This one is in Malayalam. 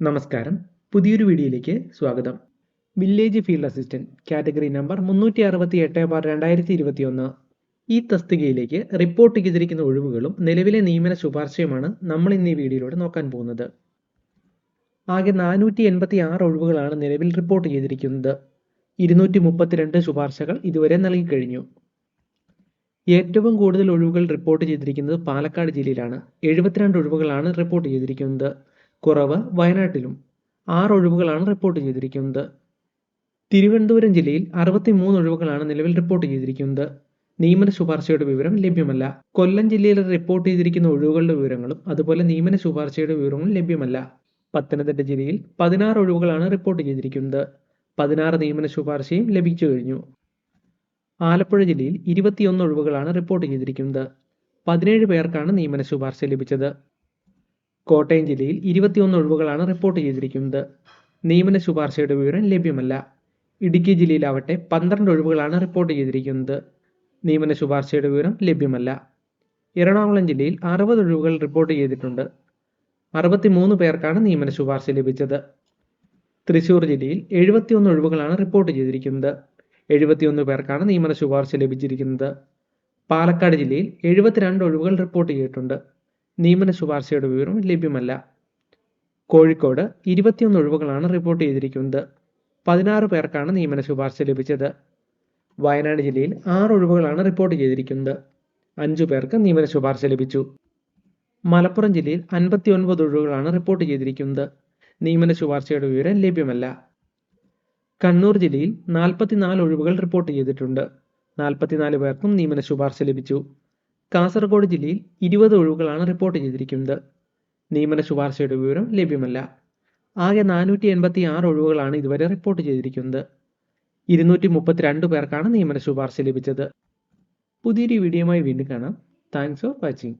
നമസ്കാരം. പുതിയൊരു വീഡിയോയിലേക്ക് സ്വാഗതം. Village field assistant category number മുന്നൂറ്റി അറുപത്തി എട്ട് ബാർ രണ്ടായിരത്തി ഇരുപത്തി ഒന്ന് ഈ തസ്തികയിലേക്ക് റിപ്പോർട്ട് ചെയ്തിരിക്കുന്ന ഒഴിവുകളും നിലവിലെ നിയമന ശുപാർശയുമാണ് നമ്മൾ ഇന്ന് ഈ വീഡിയോയിലൂടെ നോക്കാൻ പോകുന്നത്. ആകെ നാനൂറ്റി എൺപത്തി ആറ് ഒഴിവുകളാണ് നിലവിൽ റിപ്പോർട്ട് ചെയ്തിരിക്കുന്നത്. ഇരുന്നൂറ്റി മുപ്പത്തിരണ്ട് ശുപാർശകൾ ഇതുവരെ നൽകിക്കഴിഞ്ഞു ഏറ്റവും കൂടുതൽ ഒഴിവുകൾ റിപ്പോർട്ട് ചെയ്തിരിക്കുന്നത് പാലക്കാട് ജില്ലയിലാണ്. എഴുപത്തിരണ്ട് ഒഴിവുകളാണ് റിപ്പോർട്ട് ചെയ്തിരിക്കുന്നത്. കുറവ് വയനാട്ടിലും. ആറ് ഒഴിവുകളാണ് റിപ്പോർട്ട് ചെയ്തിരിക്കുന്നത്. തിരുവനന്തപുരം ജില്ലയിൽ അറുപത്തി മൂന്ന് ഒഴിവുകളാണ് നിലവിൽ റിപ്പോർട്ട് ചെയ്തിരിക്കുന്നത്. നിയമന ശുപാർശയുടെ വിവരം ലഭ്യമല്ല. കൊല്ലം ജില്ലയിൽ റിപ്പോർട്ട് ചെയ്തിരിക്കുന്ന ഒഴിവുകളുടെ വിവരങ്ങളും അതുപോലെ നിയമന ശുപാർശയുടെ വിവരങ്ങളും ലഭ്യമല്ല. പത്തനംതിട്ട ജില്ലയിൽ പതിനാറ് ഒഴിവുകളാണ് റിപ്പോർട്ട് ചെയ്തിരിക്കുന്നത്. പതിനാറ് നിയമന ശുപാർശയും ലഭിച്ചു കഴിഞ്ഞു. ആലപ്പുഴ ജില്ലയിൽ ഇരുപത്തിയൊന്ന് ഒഴിവുകളാണ് റിപ്പോർട്ട് ചെയ്തിരിക്കുന്നത്. പതിനേഴ് പേർക്കാണ് നിയമന ശുപാർശ ലഭിച്ചത്. കോട്ടയം ജില്ലയിൽ ഇരുപത്തിയൊന്ന് ഒഴിവുകളാണ് റിപ്പോർട്ട് ചെയ്തിരിക്കുന്നത്. നിയമന ശുപാർശയുടെ വിവരം ലഭ്യമല്ല. ഇടുക്കി ജില്ലയിലാവട്ടെ പന്ത്രണ്ട് ഒഴിവുകളാണ് റിപ്പോർട്ട് ചെയ്തിരിക്കുന്നത്. നിയമന ശുപാർശയുടെ വിവരം ലഭ്യമല്ല. എറണാകുളം ജില്ലയിൽ അറുപത് ഒഴിവുകൾ റിപ്പോർട്ട് ചെയ്തിട്ടുണ്ട്. അറുപത്തിമൂന്ന് പേർക്കാണ് നിയമന ശുപാർശ ലഭിച്ചത്. തൃശൂർ ജില്ലയിൽ എഴുപത്തിയൊന്ന് ഒഴിവുകളാണ് റിപ്പോർട്ട് ചെയ്തിരിക്കുന്നത്. എഴുപത്തിയൊന്ന് പേർക്കാണ് നിയമന ശുപാർശ ലഭിച്ചിരിക്കുന്നത്. പാലക്കാട് ജില്ലയിൽ എഴുപത്തിരണ്ട് ഒഴിവുകൾ റിപ്പോർട്ട് ചെയ്തിട്ടുണ്ട്. നിയമന ശുപാർശയുടെ വിവരം ലഭ്യമല്ല. കോഴിക്കോട് ഇരുപത്തിയൊന്ന് ഒഴിവുകളാണ് റിപ്പോർട്ട് ചെയ്തിരിക്കുന്നത്. പതിനാറ് പേർക്കാണ് നിയമന ശുപാർശ ലഭിച്ചത്. വയനാട് ജില്ലയിൽ ആറ് ഒഴിവുകളാണ് റിപ്പോർട്ട് ചെയ്തിരിക്കുന്നത്. അഞ്ചു പേർക്ക് നിയമന ശുപാർശ ലഭിച്ചു. മലപ്പുറം ജില്ലയിൽ അൻപത്തി ഒൻപത് ഒഴിവുകളാണ് റിപ്പോർട്ട് ചെയ്തിരിക്കുന്നത്. നിയമന ശുപാർശയുടെ വിവരം ലഭ്യമല്ല. കണ്ണൂർ ജില്ലയിൽ നാൽപ്പത്തിനാല് ഒഴിവുകൾ റിപ്പോർട്ട് ചെയ്തിട്ടുണ്ട്. നാൽപ്പത്തിനാല് പേർക്കും നിയമന ശുപാർശ ലഭിച്ചു. കാസർഗോഡ് ജില്ലയിൽ ഇരുപത് ഒഴിവുകളാണ് റിപ്പോർട്ട് ചെയ്തിരിക്കുന്നത്. നിയമന ശുപാർശയുടെ വിവരം ലഭ്യമല്ല. ആകെ നാനൂറ്റി എൺപത്തി ആറ് ഒഴിവുകളാണ് ഇതുവരെ റിപ്പോർട്ട് ചെയ്തിരിക്കുന്നത്. ഇരുന്നൂറ്റി മുപ്പത്തിരണ്ട് പേർക്കാണ് നിയമന ശുപാർശ ലഭിച്ചത്. പുതിയൊരു വീഡിയോയുമായി വീണ്ടും കാണാം. Thanks for watching